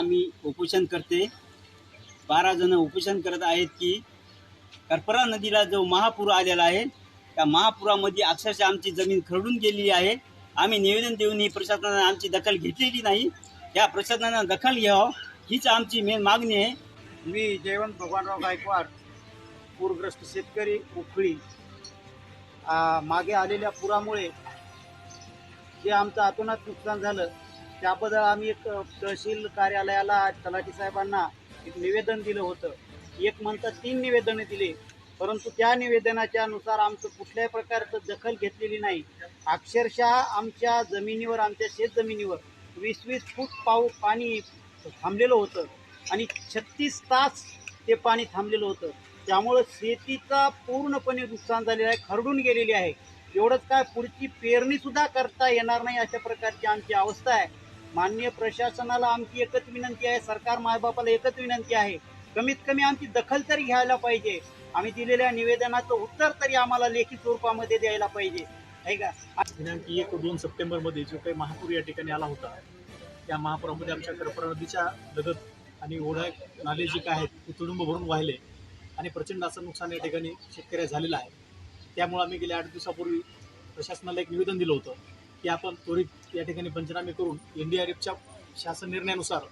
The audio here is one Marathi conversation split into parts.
आम्ही उपोषण करते. बारा जण उपोषण करत आहेत की करपरा नदीला जो महापूर आलेला आहे त्या महापुरामध्ये अक्षरशः आमची जमीन खरडून गेलेली आहे. आम्ही निवेदन देऊनही प्रशासनाने आमची दखल घेतलेली नाही. या प्रशासनानं दखल घ्यावं हीच आमची मेन मागणी आहे. मी जयवंत भगवानराव गायकवाड पूरग्रस्त शेतकरी उखळी मागे आलेल्या पुरामुळे जे आमचं अतोनात नुकसान झालं त्याबद्दल आम्ही एक तहसील कार्यालयाला तलाठी साहेबांना एक निवेदन दिलं होतं. एक म्हणता तीन निवेदनं दिली. परंतु त्या निवेदनाच्या नुसार आमचं कुठल्याही प्रकारचं दखल घेतलेली नाही. अक्षरशः आमच्या जमिनीवर आमच्या शेतजमिनीवर वीस वीस फूट पाऊ पाणी थांबलेलं होतं. आणि छत्तीस तास ते पाणी थांबलेलं होतं. त्यामुळं शेतीचा पूर्णपणे नुकसान झालेलं आहे खरडून गेलेली आहे. एवढंच काय पुढची पेरणीसुद्धा करता येणार नाही अशा प्रकारची आमची अवस्था आहे. माननीय प्रशासनाला आमची एकच विनंती आहे सरकार मायबापाला एकच विनंती आहे. कमीत कमी आमची दखल तरी घ्यायला पाहिजे. आम्ही दिलेल्या निवेदनाचं उत्तर तरी आम्हाला लेखी स्वरूपामध्ये द्यायला पाहिजे. आहे का? दिनांक एक दोन सप्टेंबरमध्ये जो काही महापूर या ठिकाणी आला होता त्या महापुरामध्ये आमच्या करपरा नदीच्या लगत आणि ओढा नाले जे काय आहेत ते तुडुंब भरून वाहिले आणि प्रचंड असं नुकसान या ठिकाणी शेतकऱ्या झालेलं आहे. त्यामुळे आम्ही गेल्या आठ दिवसापूर्वी प्रशासनाला एक निवेदन दिलं होतं. की आपण त्वरित या ठिकाणी पंचनामे करून एन डी आर एफच्या शासन निर्णयानुसार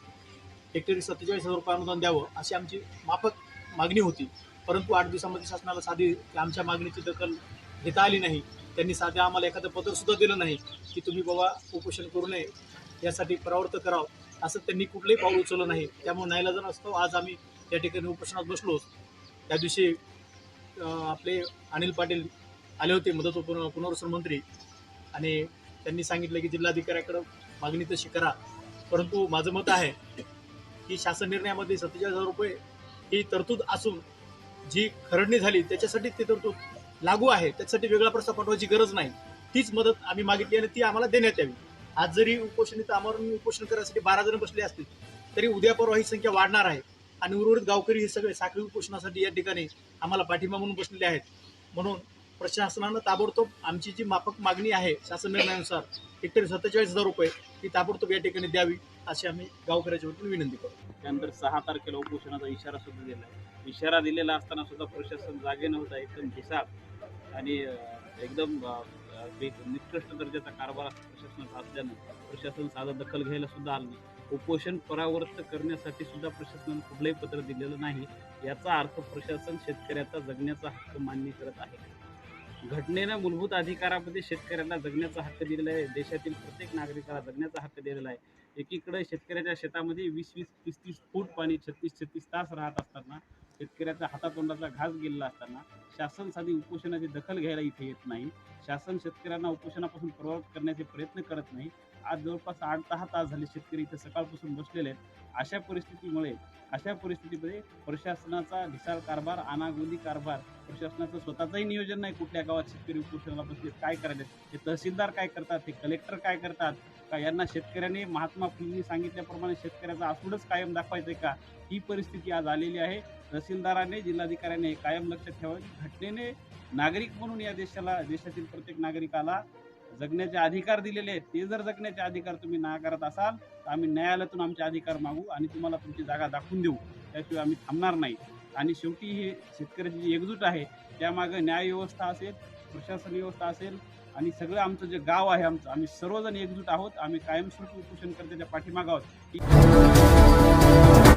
हेक्टरी सत्तेचाळीस हजार रुपये अनुदान द्यावं अशी आमची माफक मागणी होती. परंतु आठ दिवसामध्ये शासनाला साधी आमच्या मागणीची दखल घेता आली नाही. त्यांनी साध्या आम्हाला एखादं पत्रसुद्धा दिलं नाही की तुम्ही बाबा उपोषण करू नये यासाठी परावर्त करावं. असं त्यांनी कुठलंही पाऊल उचललं नाही. त्यामुळे नाईलाजन असतो आज आम्ही या ठिकाणी उपोषणात बसलो. त्या दिवशी आपले अनिल पाटील आले होते मदत पुन- पुनर्वसन मंत्री. आणि त्यांनी सांगितलं की जिल्हाधिकाऱ्याकडं मागणी तशी करा. परंतु माझं मत आहे की शासन निर्णयामध्ये सत्तेचाळीस हजार रुपये ही तरतूद असून जी खरडणी झाली त्याच्यासाठी ती तरतूद लागू आहे. त्याच्यासाठी वेगळा प्रस्ताव पाठवायची गरज नाही. तीच मदत आम्ही मागितली आणि ती आम्हाला देण्यात यावी. आज जरी उपोषण इथं आमरण उपोषण करण्यासाठी बारा जण बसले असतील तरी उद्या परवा ही संख्या वाढणार आहे. आणि उर्वरित गावकरी हे सगळे साखळी उपोषणासाठी या ठिकाणी आम्हाला पाठिंबा म्हणून बसलेले आहेत. म्हणून प्रशासनानं ताबडतोब आमची जी माफक मागणी आहे शासन निर्णयानुसार हेक्टरी सत्तेचाळीस हजार रुपये ती ताबडतोब या ठिकाणी द्यावी अशी आम्ही गावकऱ्याच्या वतीने विनंती करतो. त्यानंतर सहा तारखेला उपोषणाचा इशारा सुद्धा दिला आहे. इशारा दिलेला असताना सुद्धा प्रशासन जागे नव्हता एकदम हिसाब आणि एकदम निकृष्ट दर्जाचा कारभार प्रशासनात असल्यानं प्रशासन साधं दखल घ्यायला सुद्धा आलं नाही. उपोषण परावर्त करण्यासाठी सुद्धा प्रशासनानं कुठलंही पत्र दिलेलं नाही. याचा अर्थ प्रशासन शेतकऱ्याचा जगण्याचा हक्क मान्य करत आहे. घटनेनं मूलभूत अधिकारामध्ये शेतकऱ्यांना जगण्याचा हक्क दिलेला आहे. देशातील प्रत्येक नागरिकाला जगण्याचा हक्क दिलेला आहे. एकीकडे शेतकऱ्याच्या शेतामध्ये वीस वीस तीस तीस फूट पाणी छत्तीस छत्तीस तास राहत असताना शेतकऱ्याच्या हातातोंडाचा घास गेलेला असताना शासन साधी उपोषणाची दखल घ्यायला इथे येत नाही. शासन शेतकऱ्यांना उपोषणापासून प्रभावित करण्याचे प्रयत्न करत नाही. आज जवळपास आठ दहा तास झाले शेतकरी इथे सकाळपासून बसलेले आहेत. अशा परिस्थितीमुळे अशा परिस्थितीमध्ये प्रशासनाचा ढिसाळ कारभार अनागोंदी कारभार प्रशासनाचं स्वतःचंही नियोजन नाही कुठल्या गावात शेतकरी उपोषणाला बसले काय करायचे? हे तहसीलदार काय करतात? हे कलेक्टर काय करतात? का यांना शेतकऱ्याने महात्मा फुलेंनी सांगितल्याप्रमाणे शेतकऱ्याचा आसूडच कायम दाखवायचंय का? ही परिस्थिती आज आलेली आहे. तहसीलदाराने जिल्हाधिकाऱ्याने कायम लक्षात ठेवावे. घटनेने नागरिक म्हणून या देशाला देशातील प्रत्येक नागरिकाला जगण्याचे अधिकार दिलेले आहेत ते जर जगण्याचे अधिकार तुम्ही नाकारत असाल तर आम्ही न्यायालयातून आमचे अधिकार मागू आणि तुम्हाला तुमची जागा दाखवून देऊ. त्याशिवाय आम्ही थांबणार नाही. आणि शेवटी हे शेतकऱ्याची जी एकजूट आहे त्यामागं न्यायव्यवस्था असेल प्रशासन व्यवस्था असेल आणि सगळं आमचं जे गाव आहे आमचं आम्ही सर्वजण एकजूट आहोत. आम्ही कायमस्वरूपी उपोषणकर्त्याच्या करण्याच्या पाठीमागं आहोत.